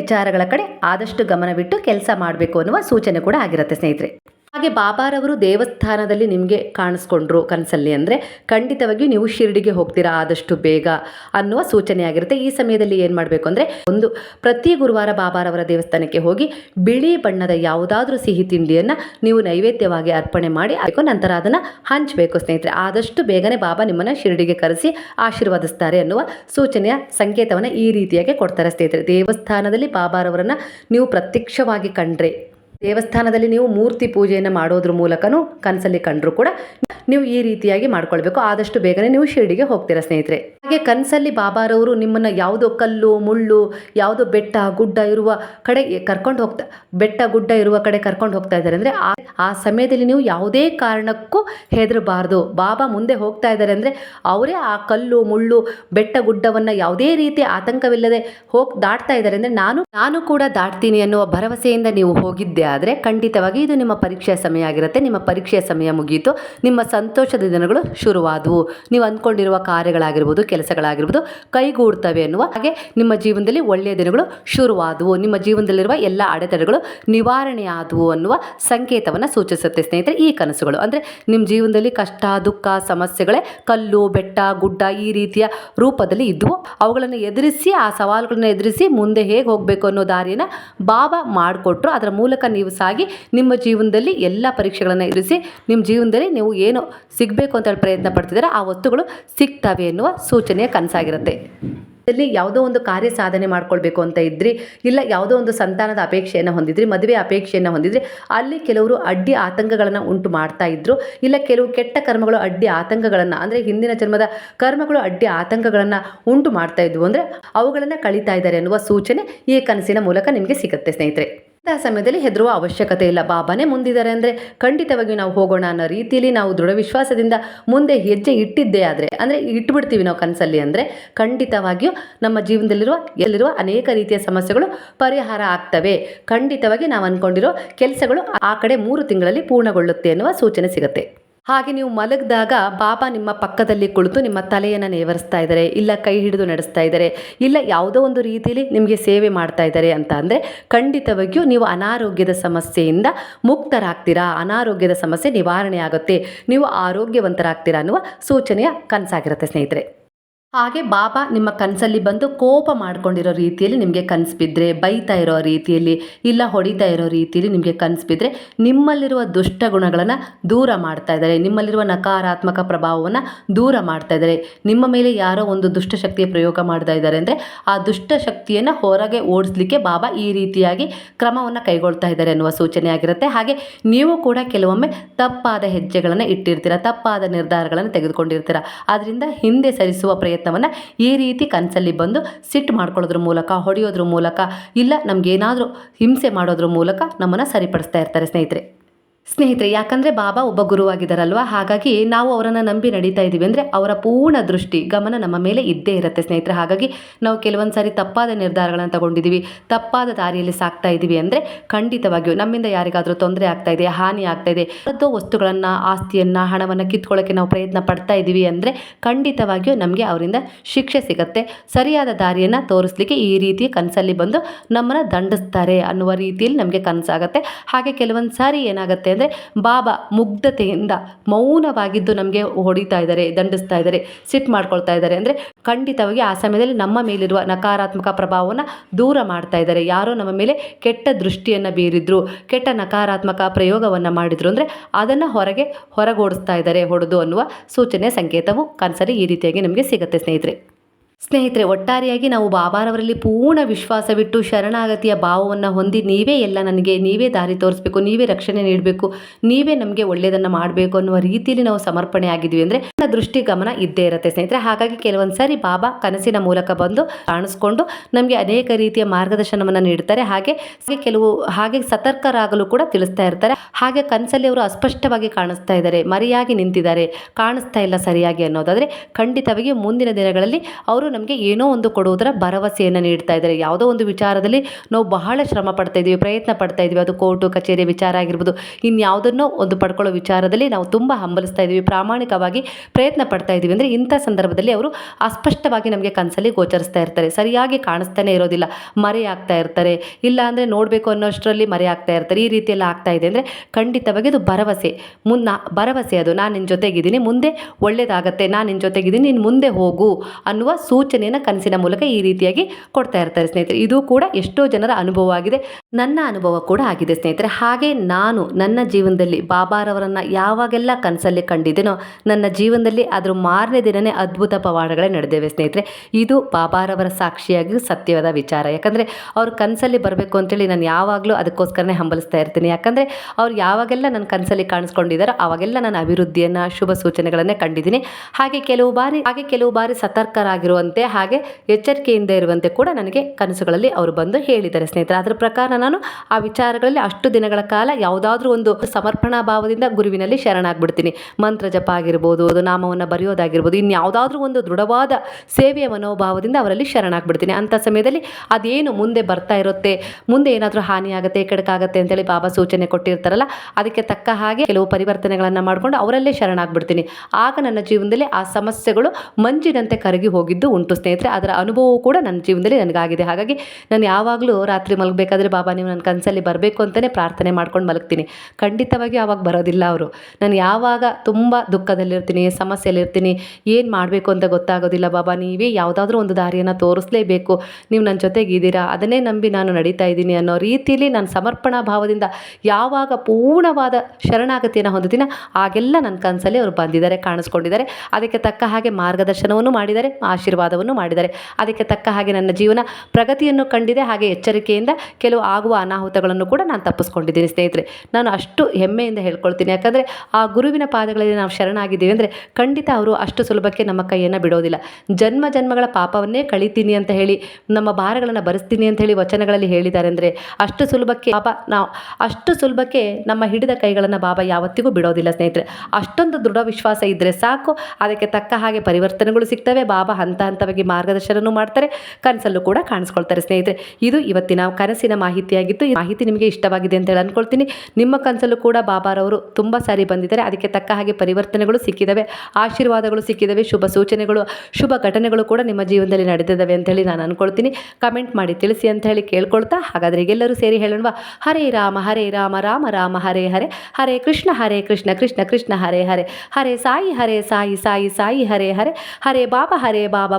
ವಿಚಾರಗಳ ಕಡೆ ಆದಷ್ಟು ಗಮನವಿಟ್ಟು ಕೆಲಸ ಮಾಡಬೇಕು ಅನ್ನುವ ಸೂಚನೆ ಕೂಡ ಆಗಿರುತ್ತೆ ಸ್ನೇಹಿತರೆ. ಹಾಗೆ ಬಾಬಾರವರು ದೇವಸ್ಥಾನದಲ್ಲಿ ನಿಮಗೆ ಕಾಣಿಸ್ಕೊಂಡ್ರು ಕನಸಲ್ಲಿ ಅಂದರೆ ಖಂಡಿತವಾಗಿಯೂ ನೀವು ಶಿರಡಿಗೆ ಹೋಗ್ತೀರಾ, ಆದಷ್ಟು ಬೇಗ ಅನ್ನುವ ಸೂಚನೆ ಆಗಿರುತ್ತೆ ಈ ಸಮಯದಲ್ಲಿ ಏನು ಮಾಡಬೇಕು ಅಂದರೆ ಒಂದು ಪ್ರತಿ ಗುರುವಾರ ಬಾಬಾರವರ ದೇವಸ್ಥಾನಕ್ಕೆ ಹೋಗಿ ಬಿಳಿ ಬಣ್ಣದ ಯಾವುದಾದ್ರೂ ಸಿಹಿ ತಿಂಡಿಯನ್ನು ನೀವು ನೈವೇದ್ಯವಾಗಿ ಅರ್ಪಣೆ ಮಾಡಿ ಅದಕ್ಕೂ ನಂತರ ಅದನ್ನು ಹಂಚಬೇಕು ಸ್ನೇಹಿತರೆ. ಆದಷ್ಟು ಬೇಗನೆ ಬಾಬಾ ನಿಮ್ಮನ್ನು ಶಿರಡಿಗೆ ಕರೆಸಿ ಆಶೀರ್ವಾದಿಸ್ತಾರೆ ಅನ್ನುವ ಸೂಚನೆಯ ಸಂಕೇತವನ್ನು ಈ ರೀತಿಯಾಗಿ ಕೊಡ್ತಾರೆ ಸ್ನೇಹಿತರೆ. ದೇವಸ್ಥಾನದಲ್ಲಿ ಬಾಬಾರವರನ್ನು ನೀವು ಪ್ರತ್ಯಕ್ಷವಾಗಿ ಕಂಡ್ರೆ ದೇವಸ್ಥಾನದಲ್ಲಿ ನೀವು ಮೂರ್ತಿ ಪೂಜೆಯನ್ನು ಮಾಡೋದ್ರ ಮೂಲಕನೂ ಕನಸಲ್ಲಿ ಕಂಡ್ರು ಕೂಡ ನೀವು ಈ ರೀತಿಯಾಗಿ ಮಾಡ್ಕೊಳ್ಬೇಕು. ಆದಷ್ಟು ಬೇಗನೆ ನೀವು ಶಿರ್ಡಿಗೆ ಹೋಗ್ತೀರಾ ಸ್ನೇಹಿತರೆ. ಹಾಗೆ ಕನಸಲ್ಲಿ ಬಾಬಾರವರು ನಿಮ್ಮನ್ನು ಯಾವುದೋ ಕಲ್ಲು, ಮುಳ್ಳು, ಯಾವುದೋ ಬೆಟ್ಟ, ಗುಡ್ಡ ಇರುವ ಕಡೆ ಕರ್ಕೊಂಡು ಹೋಗ್ತಾ, ಬೆಟ್ಟ, ಗುಡ್ಡ ಇರುವ ಕಡೆ ಕರ್ಕೊಂಡು ಹೋಗ್ತಾ ಇದ್ದಾರೆ ಅಂದರೆ ಆ ಸಮಯದಲ್ಲಿ ನೀವು ಯಾವುದೇ ಕಾರಣಕ್ಕೂ ಹೆದರಬಾರ್ದು. ಬಾಬಾ ಮುಂದೆ ಹೋಗ್ತಾ ಇದ್ದಾರೆ ಅಂದರೆ ಅವರೇ ಆ ಕಲ್ಲು, ಮುಳ್ಳು, ಬೆಟ್ಟ, ಗುಡ್ಡವನ್ನು ಯಾವುದೇ ರೀತಿ ಆತಂಕವಿಲ್ಲದೆ ಹೋಗಿ, ದಾಟ್ತಾ ಇದ್ದಾರೆ ಅಂದರೆ ನಾನು ನಾನು ಕೂಡ ದಾಟ್ತೀನಿ ಅನ್ನುವ ಭರವಸೆಯಿಂದ ನೀವು ಹೋಗಿದ್ದೆ ಆದರೆ ಖಂಡಿತವಾಗಿ ಇದು ನಿಮ್ಮ ಪರೀಕ್ಷೆಯ ಸಮಯ ಆಗಿರುತ್ತೆ. ನಿಮ್ಮ ಪರೀಕ್ಷೆಯ ಸಮಯ ಮುಗಿಯಿತು ನಿಮ್ಮ ಸಂತೋಷದ ದಿನಗಳು ಶುರುವಾದವು. ನೀವು ಅಂದ್ಕೊಂಡಿರುವ ಕಾರ್ಯಗಳಾಗಿರ್ಬೋದು, ಕೆಲಸಗಳಾಗಿರ್ಬೋದು ಕೈಗೂಡ್ತವೆ ಅನ್ನುವ ಹಾಗೆ ನಿಮ್ಮ ಜೀವನದಲ್ಲಿ ಒಳ್ಳೆಯ ದಿನಗಳು ಶುರುವಾದವು. ನಿಮ್ಮ ಜೀವನದಲ್ಲಿರುವ ಎಲ್ಲ ಅಡೆತಡೆಗಳು ನಿವಾರಣೆ ಆದವು ಅನ್ನುವ ಸಂಕೇತವನ್ನು ಸೂಚಿಸುತ್ತೆ ಸ್ನೇಹಿತರೆ, ಈ ಕನಸುಗಳು. ಅಂದರೆ ನಿಮ್ಮ ಜೀವನದಲ್ಲಿ ಕಷ್ಟ, ದುಃಖ, ಸಮಸ್ಯೆಗಳೇ ಕಲ್ಲು, ಬೆಟ್ಟ, ಗುಡ್ಡ ಈ ರೀತಿಯ ರೂಪದಲ್ಲಿ ಇದ್ದವು ಅವುಗಳನ್ನು ಎದುರಿಸಿ, ಆ ಸವಾಲುಗಳನ್ನು ಎದುರಿಸಿ ಮುಂದೆ ಹೇಗೆ ಹೋಗಬೇಕು ಅನ್ನೋ ದಾರಿಯನ್ನು ಬಾಬಾ ಮಾಡಿಕೊಟ್ರು. ಅದರ ಮೂಲಕ ನೀವು ಸಾಗಿ ನಿಮ್ಮ ಜೀವನದಲ್ಲಿ ಎಲ್ಲ ಪರೀಕ್ಷೆಗಳನ್ನು ಎದುರಿಸಿ ನಿಮ್ಮ ಜೀವನದಲ್ಲಿ ನೀವು ಏನು ಸಿಗಬೇಕು ಅಂತ ಹೇಳಿ ಪ್ರಯತ್ನ ಪಡ್ತಿದ್ದಾರೆ, ಆ ವಸ್ತುಗಳು ಸಿಗ್ತವೆ ಎನ್ನುವ ಸೂಚನೆಯ ಕನಸಾಗಿರುತ್ತೆ. ಇಲ್ಲಿ ಯಾವುದೋ ಒಂದು ಕಾರ್ಯ ಸಾಧನೆ ಮಾಡ್ಕೊಳ್ಬೇಕು ಅಂತ ಇದ್ರಿ, ಇಲ್ಲ ಯಾವುದೋ ಒಂದು ಸಂತಾನದ ಅಪೇಕ್ಷೆಯನ್ನು ಹೊಂದಿದ್ರಿ, ಮದುವೆ ಅಪೇಕ್ಷೆಯನ್ನು ಹೊಂದಿದ್ರಿ, ಅಲ್ಲಿ ಕೆಲವರು ಅಡ್ಡಿ ಆತಂಕಗಳನ್ನು ಉಂಟು ಮಾಡ್ತಾ ಇದ್ರು, ಇಲ್ಲ ಕೆಲವು ಕೆಟ್ಟ ಕರ್ಮಗಳು ಅಡ್ಡಿ ಆತಂಕಗಳನ್ನು, ಅಂದರೆ ಹಿಂದಿನ ಜನ್ಮದ ಕರ್ಮಗಳು ಅಡ್ಡಿ ಆತಂಕಗಳನ್ನು ಉಂಟು ಮಾಡ್ತಾ ಇದ್ವು ಅಂದರೆ ಅವುಗಳನ್ನು ಕಳೀತಾ ಇದ್ದಾರೆ ಅನ್ನುವ ಸೂಚನೆ ಈ ಕನಸಿನ ಮೂಲಕ ನಿಮಗೆ ಸಿಗುತ್ತೆ ಸ್ನೇಹಿತರೆ. ಆ ಸಮಯದಲ್ಲಿ ಹೆದರುವ ಅವಶ್ಯಕತೆ ಇಲ್ಲ. ಬಾಬಾನೇ ಮುಂದಿದ್ದಾರೆ ಅಂದರೆ ಖಂಡಿತವಾಗಿಯೂ ನಾವು ಹೋಗೋಣ ಅನ್ನೋ ರೀತಿಯಲ್ಲಿ ನಾವು ದೃಢ ವಿಶ್ವಾಸದಿಂದ ಮುಂದೆ ಹೆಜ್ಜೆ ಇಟ್ಟಿದ್ದೇ ಆದರೆ, ಅಂದರೆ ಇಟ್ಬಿಡ್ತೀವಿ ನಾವು ಕನಸಲ್ಲಿ ಅಂದರೆ ಖಂಡಿತವಾಗಿಯೂ ನಮ್ಮ ಜೀವನದಲ್ಲಿರುವ, ಎಲ್ಲಿರುವ ಅನೇಕ ರೀತಿಯ ಸಮಸ್ಯೆಗಳು ಪರಿಹಾರ ಆಗ್ತವೆ. ಖಂಡಿತವಾಗಿ ನಾವು ಅಂದ್ಕೊಂಡಿರೋ ಕೆಲಸಗಳು ಆ ಕಡೆ ಮೂರು ತಿಂಗಳಲ್ಲಿ ಪೂರ್ಣಗೊಳ್ಳುತ್ತೆ ಎನ್ನುವ ಸೂಚನೆ ಸಿಗುತ್ತೆ. ಹಾಗೆ ನೀವು ಮಲಗಿದಾಗ ಬಾಬಾ ನಿಮ್ಮ ಪಕ್ಕದಲ್ಲಿ ಕುಳಿತು ನಿಮ್ಮ ತಲೆಯನ್ನು ನೇವರಿಸ್ತಾ ಇದ್ದಾರೆ, ಇಲ್ಲ ಕೈ ಹಿಡಿದು ನಡೆಸ್ತಾ ಇದ್ದಾರೆ, ಇಲ್ಲ ಯಾವುದೋ ಒಂದು ರೀತಿಯಲ್ಲಿ ನಿಮಗೆ ಸೇವೆ ಮಾಡ್ತಾ ಇದ್ದಾರೆ ಅಂತ ಅಂದರೆ ಖಂಡಿತವಾಗಿಯೂ ನೀವು ಅನಾರೋಗ್ಯದ ಸಮಸ್ಯೆಯಿಂದ ಮುಕ್ತರಾಗ್ತೀರಾ, ಅನಾರೋಗ್ಯದ ಸಮಸ್ಯೆ ನಿವಾರಣೆ ಆಗುತ್ತೆ, ನೀವು ಆರೋಗ್ಯವಂತರಾಗ್ತೀರಾ ಅನ್ನುವ ಸೂಚನೆಯ ಕನಸಾಗಿರುತ್ತೆ ಸ್ನೇಹಿತರೆ. ಹಾಗೆ ಬಾಬಾ ನಿಮ್ಮ ಕನಸಲ್ಲಿ ಬಂದು ಕೋಪ ಮಾಡ್ಕೊಂಡಿರೋ ರೀತಿಯಲ್ಲಿ ನಿಮಗೆ ಕನಸು ಬಿದ್ದರೆ ಬೈತಾ ಇರೋ ರೀತಿಯಲ್ಲಿ ಇಲ್ಲ ಹೊಡಿತಾ ಇರೋ ರೀತಿಯಲ್ಲಿ ನಿಮಗೆ ಕನಸು ಬಿದ್ದರೆ ನಿಮ್ಮಲ್ಲಿರುವ ದುಷ್ಟ ಗುಣಗಳನ್ನು ದೂರ ಮಾಡ್ತಾ ಇದ್ದಾರೆ. ನಿಮ್ಮಲ್ಲಿರುವ ನಕಾರಾತ್ಮಕ ಪ್ರಭಾವವನ್ನು ದೂರ ಮಾಡ್ತಾ ಇದ್ದಾರೆ. ನಿಮ್ಮ ಮೇಲೆ ಯಾರೋ ಒಂದು ದುಷ್ಟಶಕ್ತಿಯ ಪ್ರಯೋಗ ಮಾಡ್ತಾ ಇದ್ದಾರೆ ಅಂದರೆ ಆ ದುಷ್ಟಶಕ್ತಿಯನ್ನು ಹೊರಗೆ ಓಡಿಸ್ಲಿಕ್ಕೆ ಬಾಬಾ ಈ ರೀತಿಯಾಗಿ ಕ್ರಮವನ್ನು ಕೈಗೊಳ್ತಾ ಇದ್ದಾರೆ ಅನ್ನುವ ಸೂಚನೆ ಆಗಿರುತ್ತೆ. ಹಾಗೆ ನೀವು ಕೂಡ ಕೆಲವೊಮ್ಮೆ ತಪ್ಪಾದ ಹೆಜ್ಜೆಗಳನ್ನು ಇಟ್ಟಿರ್ತೀರ, ತಪ್ಪಾದ ನಿರ್ಧಾರಗಳನ್ನು ತೆಗೆದುಕೊಂಡಿರ್ತೀರ. ಅದರಿಂದ ಹಿಂದೆ ಸರಿಸುವ ಪ್ರಯತ್ನವನ್ನು ಈ ರೀತಿ ಕನಸಲ್ಲಿ ಬಂದು ಸಿಟ್ಟು ಮಾಡ್ಕೊಳ್ಳೋದ್ರ ಮೂಲಕ, ಹೊಡೆಯೋದ್ರ ಮೂಲಕ, ಇಲ್ಲ ನಮಗೇನಾದರೂ ಹಿಂಸೆ ಮಾಡೋದ್ರ ಮೂಲಕ ನಮ್ಮನ್ನು ಸರಿಪಡಿಸ್ತಾ ಇರ್ತಾರೆ ಸ್ನೇಹಿತರೆ. ಸ್ನೇಹಿತರೆ, ಯಾಕಂದರೆ ಬಾಬಾ ಒಬ್ಬ ಗುರುವಾಗಿದ್ದಾರಲ್ವ? ಹಾಗಾಗಿ ನಾವು ಅವರನ್ನು ನಂಬಿ ನಡೀತಾ ಇದ್ದೀವಿ. ಅಂದರೆ ಅವರ ಪೂರ್ಣ ದೃಷ್ಟಿ, ಗಮನ ನಮ್ಮ ಮೇಲೆ ಇದ್ದೇ ಇರುತ್ತೆ ಸ್ನೇಹಿತರೆ. ಹಾಗಾಗಿ ನಾವು ಕೆಲವೊಂದು ಸಾರಿ ತಪ್ಪಾದ ನಿರ್ಧಾರಗಳನ್ನು ತಗೊಂಡಿದ್ದೀವಿ. ತಪ್ಪಾದ ದಾರಿಯಲ್ಲಿ ಸಾಕ್ತಾ ಇದ್ದೀವಿ ಅಂದರೆ ಖಂಡಿತವಾಗಿಯೂ ನಮ್ಮಿಂದ ಯಾರಿಗಾದರೂ ತೊಂದರೆ ಆಗ್ತಾ ಇದೆ ಹಾನಿ ಆಗ್ತಾ ಇದೆ? ಯಾವುದೋ ವಸ್ತುಗಳನ್ನು, ಆಸ್ತಿಯನ್ನು, ಹಣವನ್ನು ಕಿತ್ಕೊಳ್ಳೋಕ್ಕೆ ನಾವು ಪ್ರಯತ್ನ ಪಡ್ತಾ ಇದ್ದೀವಿ ಅಂದರೆ ಖಂಡಿತವಾಗಿಯೂ ನಮಗೆ ಅವರಿಂದ ಶಿಕ್ಷೆ ಸಿಗುತ್ತೆ. ಸರಿಯಾದ ದಾರಿಯನ್ನು ತೋರಿಸ್ಲಿಕ್ಕೆ ಈ ರೀತಿ ಕನಸಲ್ಲಿ ಬಂದು ನಮ್ಮನ್ನು ದಂಡಿಸ್ತಾರೆ ಅನ್ನುವ ರೀತಿಯಲ್ಲಿ ನಮಗೆ ಕನಸಾಗುತ್ತೆ. ಹಾಗೆ ಕೆಲವೊಂದು ಸಾರಿ ಏನಾಗುತ್ತೆ ಅಂದರೆ ಬಾಬಾ ಮುಗ್ಧತೆಯಿಂದ ಮೌನವಾಗಿದ್ದು ನಮಗೆ ಹೊಡಿತಾ ಇದ್ದಾರೆ, ದಂಡಿಸ್ತಾ ಇದ್ದಾರೆ ಸಿಟ್ ಮಾಡ್ಕೊಳ್ತಾ ಇದ್ದಾರೆ. ಅಂದರೆ ಖಂಡಿತವಾಗಿ ಆ ಸಮಯದಲ್ಲಿ ನಮ್ಮ ಮೇಲಿರುವ ನಕಾರಾತ್ಮಕ ಪ್ರಭಾವವನ್ನು ದೂರ ಮಾಡ್ತಾ ಇದ್ದಾರೆ. ಯಾರೋ ನಮ್ಮ ಮೇಲೆ ಕೆಟ್ಟ ದೃಷ್ಟಿಯನ್ನು ಬೀರಿದ್ರು, ಕೆಟ್ಟ ನಕಾರಾತ್ಮಕ ಪ್ರಯೋಗವನ್ನು ಮಾಡಿದ್ರು ಅಂದರೆ ಅದನ್ನು ಹೊರಗೆ ಹೊರಗೋಡಿಸ್ತಾ ಇದ್ದಾರೆ ಹೊಡೆದು ಅನ್ನುವ ಸೂಚನೆ, ಸಂಕೇತವು ಕನಸಲ್ಲಿ ಈ ರೀತಿಯಾಗಿ ನಮಗೆ ಸಿಗುತ್ತೆ ಸ್ನೇಹಿತರೆ. ಸ್ನೇಹಿತರೆ, ಒಟ್ಟಾರೆಯಾಗಿ ನಾವು ಬಾಬಾರವರಲ್ಲಿ ಪೂರ್ಣ ವಿಶ್ವಾಸವಿಟ್ಟು ಶರಣಾಗತಿಯ ಭಾವವನ್ನು ಹೊಂದಿ ನೀವೇ ಎಲ್ಲ ನನಗೆ, ನೀವೇ ದಾರಿ ತೋರಿಸ್ಬೇಕು, ನೀವೇ ರಕ್ಷಣೆ ನೀಡಬೇಕು, ನೀವೇ ನಮಗೆ ಒಳ್ಳೆಯದನ್ನು ಮಾಡಬೇಕು ಅನ್ನುವ ರೀತಿಯಲ್ಲಿ ನಾವು ಸಮರ್ಪಣೆ ಆಗಿದ್ವಿ ಅಂದರೆ ನನ್ನ ದೃಷ್ಟಿ ಗಮನ ಇದ್ದೇ ಇರುತ್ತೆ ಸ್ನೇಹಿತರೆ. ಹಾಗಾಗಿ ಕೆಲವೊಂದು ಸಾರಿ ಬಾಬಾ ಕನಸಿನ ಮೂಲಕ ಬಂದು ಕಾಣಿಸ್ಕೊಂಡು ನಮಗೆ ಅನೇಕ ರೀತಿಯ ಮಾರ್ಗದರ್ಶನವನ್ನು ನೀಡ್ತಾರೆ. ಹಾಗೆ ಕೆಲವು, ಹಾಗೆ ಸತರ್ಕರಾಗಲು ಕೂಡ ತಿಳಿಸ್ತಾ ಇರ್ತಾರೆ. ಹಾಗೆ ಕನಸಲ್ಲಿ ಅವರು ಅಸ್ಪಷ್ಟವಾಗಿ ಕಾಣಿಸ್ತಾ ಇದ್ದಾರೆ, ಮರೆಯಾಗಿ ನಿಂತಿದ್ದಾರೆ, ಕಾಣಿಸ್ತಾ ಇಲ್ಲ ಸರಿಯಾಗಿ ಅನ್ನೋದಾದರೆ ಖಂಡಿತವಾಗಿ ಮುಂದಿನ ದಿನಗಳಲ್ಲಿ ಅವರು ನಮಗೆ ಏನೋ ಒಂದು ಕೊಡುವುದರ ಭರವಸೆಯನ್ನು ನೀಡ್ತಾ ಇದ್ದಾರೆ. ಯಾವುದೋ ಒಂದು ವಿಚಾರದಲ್ಲಿ ನಾವು ಬಹಳ ಶ್ರಮ ಪಡ್ತಾ ಇದ್ದೀವಿ, ಪ್ರಯತ್ನ ಪಡ್ತಾ ಇದ್ದೀವಿ. ಅದು ಕೋರ್ಟು ಕಚೇರಿ ವಿಚಾರ ಆಗಿರ್ಬೋದು. ಇನ್ಯಾವುದನ್ನೋ ಒಂದು ಪಡ್ಕೊಳ್ಳೋ ವಿಚಾರದಲ್ಲಿ ನಾವು ತುಂಬ ಹಂಬಲಿಸ್ತಾ ಇದ್ದೀವಿ. ಪ್ರಾಮಾಣಿಕವಾಗಿ ಪ್ರಯತ್ನ ಪಡ್ತಾ ಇದ್ದೀವಿ. ಅಂದರೆ ಇಂಥ ಸಂದರ್ಭದಲ್ಲಿ ಅವರು ಅಸ್ಪಷ್ಟವಾಗಿ ನಮಗೆ ಕನಸಲ್ಲಿ ಗೋಚರಿಸ್ತಾ ಇರ್ತಾರೆ. ಸರಿಯಾಗಿ ಕಾಣಿಸ್ತಾನೆ ಇರೋದಿಲ್ಲ. ಮರೆಯಾಗ್ತಾ ಇರ್ತಾರೆ. ಇಲ್ಲ ಅಂದರೆ ನೋಡಬೇಕು ಅನ್ನೋಷ್ಟರಲ್ಲಿ ಮರೆಯಾಗ್ತಾ ಇರ್ತಾರೆ. ಈ ರೀತಿಯೆಲ್ಲ ಆಗ್ತಾ ಇದೆ ಅಂದರೆ ಖಂಡಿತವಾಗಿ ಅದು ಭರವಸೆ. ಮುನ್ನ ಭರವಸೆ ಅದು. ನಾನು ನಿನ್ನ ಜೊತೆಗಿದ್ದೀನಿ. ಮುಂದೆ ಒಳ್ಳೆಯದಾಗತ್ತೆ ನಾನು ನಿನ್ನ ಜೊತೆಗಿದ್ದೀನಿ. ನೀನು ಮುಂದೆ ಹೋಗು ಅನ್ನುವ ಸೂಚನೆಯನ್ನು ಕನಸಿನ ಮೂಲಕ ಈ ರೀತಿಯಾಗಿ ಕೊಡ್ತಾ ಇರ್ತಾರೆ ಸ್ನೇಹಿತರೆ. ಇದು ಕೂಡ ಎಷ್ಟೋ ಜನರ ಅನುಭವ ಆಗಿದೆ. ನನ್ನ ಅನುಭವ ಕೂಡ ಆಗಿದೆ ಸ್ನೇಹಿತರೆ. ಹಾಗೆ ನಾನು ನನ್ನ ಜೀವನದಲ್ಲಿ ಬಾಬಾರವರನ್ನು ಯಾವಾಗೆಲ್ಲ ಕನಸಲ್ಲಿ ಕಂಡಿದ್ದೇನೋ, ನನ್ನ ಜೀವನದಲ್ಲಿ ಅದರ ಮಾರನೇ ದಿನನೇ ಅದ್ಭುತ ಪವಾಡಗಳೇ ನಡೆದಿವೆ ಸ್ನೇಹಿತರೆ. ಇದು ಬಾಬಾರವರ ಸಾಕ್ಷಿಯಾಗಿ ಸತ್ಯವಾದ ವಿಚಾರ. ಯಾಕಂದರೆ ಅವ್ರ ಕನಸಲ್ಲಿ ಬರಬೇಕು ಅಂತೇಳಿ ನಾನು ಯಾವಾಗಲೂ ಅದಕ್ಕೋಸ್ಕರನೇ ಹಂಬಲಿಸ್ತಾ ಇರ್ತೀನಿ. ಯಾಕಂದರೆ ಅವ್ರು ಯಾವಾಗೆಲ್ಲ ನನ್ನ ಕನಸಲ್ಲಿ ಕಾಣಿಸ್ಕೊಂಡಿದ್ದಾರೋ ಅವಾಗೆಲ್ಲ ನಾನು ಅಭಿವೃದ್ಧಿಯನ್ನು, ಶುಭ ಸೂಚನೆಗಳನ್ನೇ ಕಂಡಿದ್ದೀನಿ. ಹಾಗೆ ಕೆಲವು ಬಾರಿ, ಹಾಗೆ ಕೆಲವು ಬಾರಿ ಸತರ್ಕರಾಗಿರುವಂತೆ ಹಾಗೆ ಎಚ್ಚರಿಕೆಯಿಂದ ಇರುವಂತೆ ಕೂಡ ನನಗೆ ಕನಸುಗಳಲ್ಲಿ ಅವರು ಬಂದು ಹೇಳಿದ್ದಾರೆ. ಸ್ನೇಹಿತರೆ, ಅದರ ಪ್ರಕಾರ ನಾನು ಆ ವಿಚಾರಗಳಲ್ಲಿ ಅಷ್ಟು ದಿನಗಳ ಕಾಲ ಯಾವುದಾದ್ರೂ ಒಂದು ಸಮರ್ಪಣಾ ಭಾವದಿಂದ ಗುರುವಿನಲ್ಲಿ ಶರಣಾಗ್ಬಿಡ್ತೀನಿ. ಮಂತ್ರ ಜಪ ಆಗಿರ್ಬೋದು, ಅದು ನಾಮವನ್ನು ಬರೆಯೋದಾಗಿರ್ಬೋದು, ಇನ್ಯಾವುದಾದ್ರೂ ಒಂದು ದೃಢವಾದ ಸೇವೆಯ ಮನೋಭಾವದಿಂದ ಅವರಲ್ಲಿ ಶರಣಾಗ್ಬಿಡ್ತೀನಿ. ಅಂಥ ಸಮಯದಲ್ಲಿ ಅದೇನು ಮುಂದೆ ಬರ್ತಾ ಇರುತ್ತೆ, ಮುಂದೆ ಏನಾದರೂ ಹಾನಿಯಾಗುತ್ತೆ, ಕೆಡಕಾಗತ್ತೆ ಅಂತೇಳಿ ಬಾಬಾ ಸೂಚನೆ ಕೊಟ್ಟಿರ್ತಾರಲ್ಲ, ಅದಕ್ಕೆ ತಕ್ಕ ಹಾಗೆ ಕೆಲವು ಪರಿವರ್ತನೆಗಳನ್ನು ಮಾಡಿಕೊಂಡು ಅವರಲ್ಲೇ ಶರಣಾಗ್ಬಿಡ್ತೀನಿ. ಆಗ ನನ್ನ ಜೀವನದಲ್ಲಿ ಆ ಸಮಸ್ಯೆಗಳು ಮಂಜಿನಂತೆ ಕರಗಿ ಹೋಗಿದ್ದು ಉಂಟು ಸ್ನೇಹಿತರೆ. ಅದರ ಅನುಭವವು ಕೂಡ ನನ್ನ ಜೀವನದಲ್ಲಿ ನನಗಾಗಿದೆ. ಹಾಗಾಗಿ ನಾನು ಯಾವಾಗಲೂ ರಾತ್ರಿ ಮಲಗಬೇಕಾದ್ರೆ, ಬಾಬಾ, ನೀವು ನನ್ನ ಕನಸಲ್ಲಿ ಬರಬೇಕು ಅಂತಲೇ ಪ್ರಾರ್ಥನೆ ಮಾಡ್ಕೊಂಡು ಮಲಗ್ತೀನಿ. ಖಂಡಿತವಾಗಿ ಆವಾಗ ಬರೋದಿಲ್ಲ ಅವರು. ನಾನು ಯಾವಾಗ ತುಂಬ ದುಃಖದಲ್ಲಿರ್ತೀನಿ, ಸಮಸ್ಯೆಯಲ್ಲಿರ್ತೀನಿ, ಏನು ಮಾಡಬೇಕು ಅಂತ ಗೊತ್ತಾಗೋದಿಲ್ಲ. ಬಾಬಾ, ನೀವೇ ಯಾವುದಾದ್ರೂ ಒಂದು ದಾರಿಯನ್ನು ತೋರಿಸಲೇಬೇಕು. ನೀವು ನನ್ನ ಜೊತೆಗೆ ಇದ್ದೀರಾ? ಅದನ್ನೇ ನಂಬಿ ನಾನು ನಡೀತಾ ಇದ್ದೀನಿ ಅನ್ನೋ ರೀತಿಯಲ್ಲಿ ನಾನು ಸಮರ್ಪಣಾ ಭಾವದಿಂದ ಯಾವಾಗ ಪೂರ್ಣವಾದ ಶರಣಾಗತಿಯನ್ನು ಹೊಂದಿದ್ದೀನ ಆಗೆಲ್ಲ ನನ್ನ ಕನಸಲ್ಲಿ ಅವರು ಬಂದಿದ್ದಾರೆ, ಕಾಣಿಸ್ಕೊಂಡಿದ್ದಾರೆ. ಅದಕ್ಕೆ ತಕ್ಕ ಹಾಗೆ ಮಾರ್ಗದರ್ಶನವನ್ನು ಮಾಡಿದ್ದಾರೆ ಆಶೀರ್ವಾದವನ್ನು ಮಾಡಿದ್ದಾರೆ. ಅದಕ್ಕೆ ತಕ್ಕ ಹಾಗೆ ನನ್ನ ಜೀವನ ಪ್ರಗತಿಯನ್ನು ಕಂಡಿದೆ. ಹಾಗೆ ಎಚ್ಚರಿಕೆಯಿಂದ ಕೆಲವು ಆಗುವ ಅನಾಹುತಗಳನ್ನು ಕೂಡ ನಾನು ತಪ್ಪಿಸ್ಕೊಂಡಿದ್ದೀನಿ ಸ್ನೇಹಿತರೆ. ನಾನು ಅಷ್ಟು ಹೆಮ್ಮೆಯಿಂದ ಹೇಳ್ಕೊಳ್ತೀನಿ. ಯಾಕಂದರೆ ಆ ಗುರುವಿನ ಪಾದಗಳಲ್ಲಿ ನಾವು ಶರಣಾಗಿದ್ದೀವಿ ಅಂದರೆ ಖಂಡಿತ ಅವರು ಅಷ್ಟು ಸುಲಭಕ್ಕೆ ನಮ್ಮ ಕೈಯನ್ನು ಬಿಡೋದಿಲ್ಲ. ಜನ್ಮ ಜನ್ಮಗಳ ಪಾಪವನ್ನೇ ಕಳಿತೀನಿ ಅಂತ ಹೇಳಿ, ನಮ್ಮ ಭಾರಗಳನ್ನು ಭರಿಸ್ತೀನಿ ಅಂತ ಹೇಳಿ ವಚನಗಳಲ್ಲಿ ಹೇಳಿದ್ದಾರೆ ಅಂದರೆ ಅಷ್ಟು ಸುಲಭಕ್ಕೆ ಬಾಬಾ ನಾವು ಅಷ್ಟು ಸುಲಭಕ್ಕೆ ನಮ್ಮ ಹಿಡಿದ ಕೈಗಳನ್ನು ಬಾಬಾ ಯಾವತ್ತಿಗೂ ಬಿಡೋದಿಲ್ಲ ಸ್ನೇಹಿತರೆ. ಅಷ್ಟೊಂದು ದೃಢ ವಿಶ್ವಾಸ ಇದ್ದರೆ ಸಾಕು. ಅದಕ್ಕೆ ತಕ್ಕ ಹಾಗೆ ಪರಿವರ್ತನೆಗಳು ಸಿಗ್ತವೆ. ಬಾಬಾ ಹಂತ ಹಂತವಾಗಿ ಮಾರ್ಗದರ್ಶನನೂ ಮಾಡ್ತಾರೆ, ಕನಸಲ್ಲೂ ಕೂಡ ಕಾಣಿಸ್ಕೊಳ್ತಾರೆ ಸ್ನೇಹಿತರೆ. ಇದು ಇವತ್ತಿನ ಕನಸಿನ ಮಾಹಿತಿಯಾಗಿತ್ತು. ಈ ಮಾಹಿತಿ ನಿಮಗೆ ಇಷ್ಟವಾಗಿದೆ ಅಂತ ಹೇಳಿ ಅನ್ಕೊಳ್ತೀನಿ. ನಿಮ್ಮ ಕನಸಲ್ಲೂ ಕೂಡ ಬಾಬಾರವರು ತುಂಬ ಸಾರಿ ಬಂದಿದ್ದಾರೆ. ಅದಕ್ಕೆ ತಕ್ಕ ಹಾಗೆ ಪರಿವರ್ತನೆಗಳು ಸಿಕ್ಕಿದ್ದಾವೆ ಆಶೀರ್ವಾದಗಳು ಸಿಕ್ಕಿದ್ದಾವೆ ಶುಭ ಸೂಚನೆಗಳು, ಶುಭ ಘಟನೆಗಳು ಕೂಡ ನಿಮ್ಮ ಜೀವನದಲ್ಲಿ ನಡೆದಿದ್ದಾವೆ ಅಂತ ಹೇಳಿ ನಾನು ಅನ್ಕೊಳ್ತೀನಿ. ಕಮೆಂಟ್ ಮಾಡಿ ತಿಳಿಸಿ ಅಂತ ಹೇಳಿ ಕೇಳ್ಕೊಳ್ತಾ, ಹಾಗಾದರೆ ಈಗೆಲ್ಲರೂ ಸೇರಿ ಹೇಳೋಣವಾ? ಹರೇ ರಾಮ ಹರೇ ರಾಮ ರಾಮ ರಾಮ, ಹರೇ ಹರೇ. ಹರೇ ಕೃಷ್ಣ ಹರೇ ಕೃಷ್ಣ ಕೃಷ್ಣ ಕೃಷ್ಣ, ಹರೇ ಹರೇ. ಹರೇ ಸಾಯಿ ಹರೇ ಸಾಯಿ ಸಾಯಿ ಸಾಯಿ, ಹರೇ ಹರೇ. ಹರೇ ಬಾಬಾ ಹರೇ ಬಾಬಾ